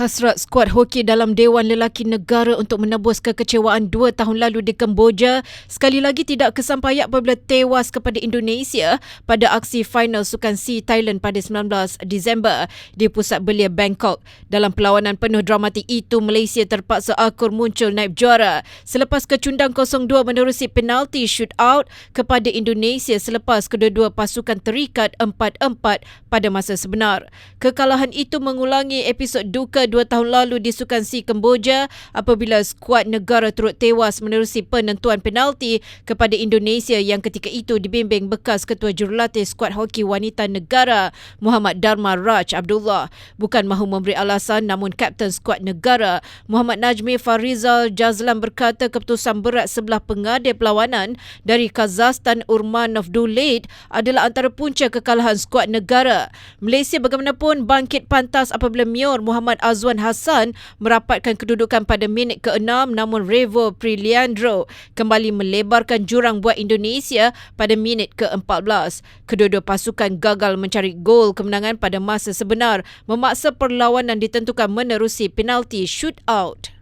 Hasrat skuad hoki dalam Dewan Lelaki Negara untuk menebus kekecewaan dua tahun lalu di Kemboja sekali lagi tidak kesampaian apabila tewas kepada Indonesia pada aksi final Sukan C Thailand pada 19 Disember di pusat belia Bangkok. Dalam perlawanan penuh dramatik itu, Malaysia terpaksa akur muncul naib juara selepas kecundang 0-2 menerusi penalti shootout kepada Indonesia selepas kedua-dua pasukan terikat 4-4 pada masa sebenar. Kekalahan itu mengulangi episod duka dua tahun lalu di Sukan C Kemboja apabila skuad negara turut tewas menerusi penentuan penalti kepada Indonesia yang ketika itu dibimbing bekas Ketua Jurulatih Skuad Hoki Wanita Negara Muhammad Dharma Raj Abdullah. Bukan mahu memberi alasan namun Kapten Skuad Negara Muhammad Najmi Farizal Jazlan berkata keputusan berat sebelah pengadil perlawanan dari Kazakhstan Urmanov Dulid adalah antara punca kekalahan skuad negara. Malaysia bagaimanapun bangkit pantas apabila Mior Muhammad Azwan Hassan merapatkan kedudukan pada minit ke-6 namun Revo Priliandro kembali melebarkan jurang buat Indonesia pada minit ke-14. Kedua-dua pasukan gagal mencari gol kemenangan pada masa sebenar memaksa perlawanan ditentukan menerusi penalti shootout.